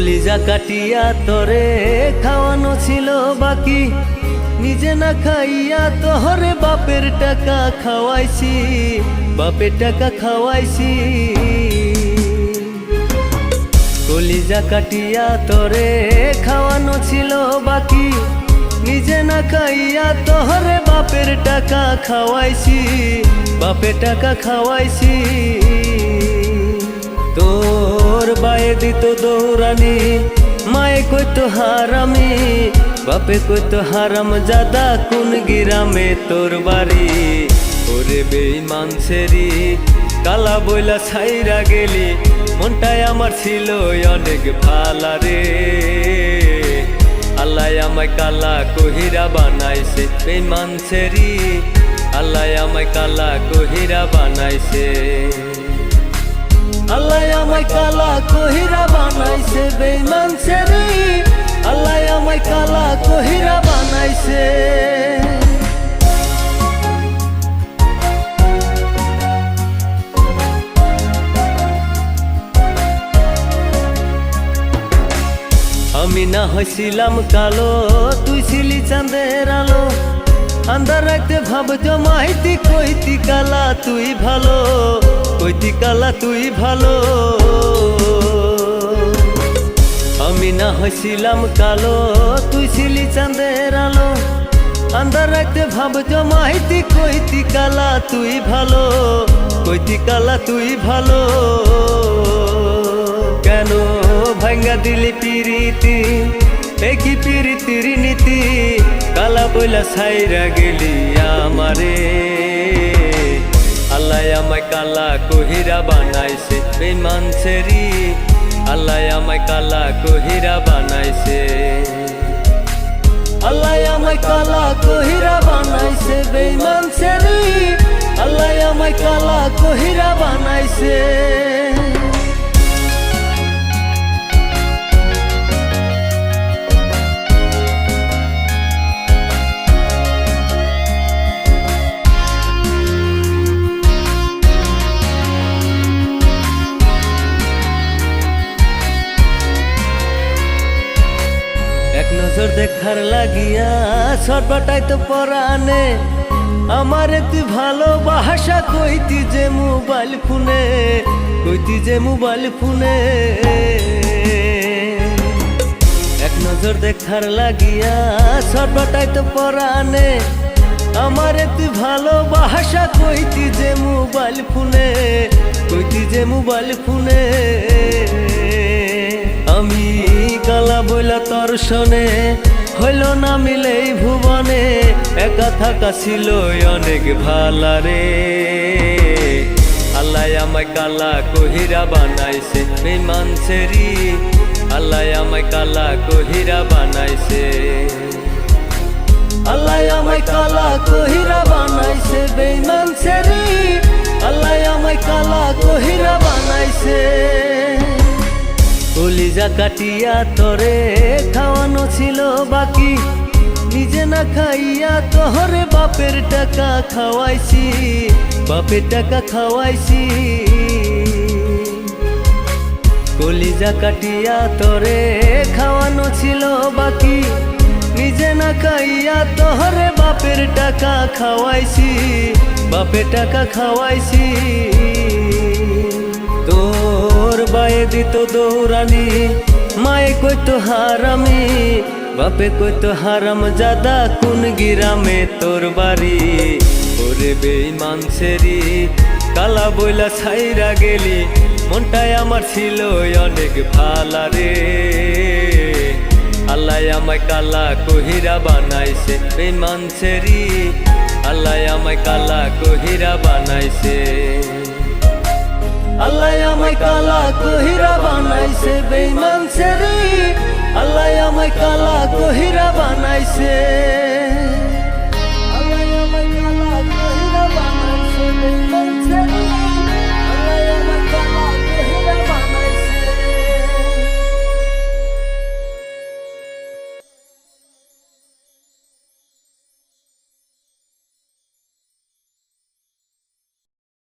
কলিজা কাটিয়া তরে খাওয়ানো ছিল বাকি। নিজে না খাইয়া তোহরে বাপের টাকা খাওয়াইছি, বাপের টাকা খাওয়াইছি। কলিজা কাটিয়া তরে খাওয়ানো ছিল বাকি। নিজে না খাইয়া তোহরে বাপের টাকা খাওয়াইছি, বাপের টাকা খাওয়াইছি। তোর বায়ে দিত দৌড়ানি, মায়ে কইতো হারামি, বাপে কইতো হারাম জাদা, কোন গিরামে তোর বাড়ি? ওরে বেইমান সেরি কালা বইলা ছাইরা গেলি মনটাই আমার ছিল অনেক ভালা রে। আল্লাহ আমায় কালা কহিরা বানাইছে বেইমান সেরি আল্লাহ আমায় কালা কহিরা বানাইছে। আল্লাহ আমায় কালা কহিরা বানাইছে বেইমান সেরি আল্লাহ আমায় কালা কহিরা বানাইছে। আমি না হয়েছিলাম কালো, তুই ছিলি চাঁদের আলো। আন্দার রাখতে ভাব জমাইতি কইতি কালা, তুই ভালো। কইতি কালা তুই ভালো। আমি না হয়েছিলাম কালো, তুই ছিলি চাঁদের আলো। আন্দার রাখতে ভাব জমাইতি কইতি কালা তুই ভালো কইতি কালা তুই ভালো। কেন ভাঙ্গা দিলি পিরিতি একই পিরিতির নীতি? কালা বইলা সাইরা গেলি আমারে। আল্লাহ আমায় কালা কহিরা বানাইছে। বেমান সেরি আল্লাহ আমায় কালা কহিরা বানাইছে। আল্লাহ আমায় কালা কহিরা বানাইছে। বেমান সেরি আল্লাহ আমায় কালা কহিরা বানাইছে। নজর দেখার লাগিয়া সর্বটাই তো পরানে আমার তুই ভালোবাসা, কইতি যে মোবাইল ফোনে, কইতি যে মোবাইল ফোনে। এক নজর দেখার লাগিয়া সর্বটাই তো পরানে আমার তুই ভালোবাসা, কইতি যে মোবাইল ফোনে, কইতি যে মোবাইল ফোনে। আমি কালা বইলা তোর শোনে হইল না মিলে ভুবনে, একা থাকা ছিল অনেক ভালা রে আল্লাহ আমায় কালা কহিরা বানাইছে বেমান সেরি আল্লাহ আমায় কালা কহিরা বানাইছে। আল্লাহ আমায় কালা কহিরা বানাইছে বেমান সেরি কলিজা কাটিয়া তরে খাওয়ানো ছিল বাকি। নিজে না খাইয়া তোহরে বাপের টাকা খাওয়াইছি, বাপের টাকা খাওয়াইছি। কলিজা কাটিয়া তরে খাওয়ানো ছিল বাকি। নিজে না খাইয়া তোহরে বাপের টাকা খাওয়াইছি, বাপের টাকা খাওয়াইছি। দিত দৌড়ানি, মায়ে কইতো হারামি, বাপে কইতো হারাম জাদা, কোন গিরামে তোর বাড়ি? ওরে বেইমান সেরি কালা বইলা ছাইরা গেলি, মনটাই আমার ছিল অনেক ভালা রে। আল্লাহ আমায় কালা কহিরা বানাইছে বেমান সেরি আল্লাহ আমায় কালা কহিরা বানাইছে। আমায় কালা কহিরা বানাইছে বেমান সেরি আল্লাহ আমায় কালা কহিরা বানাইছে।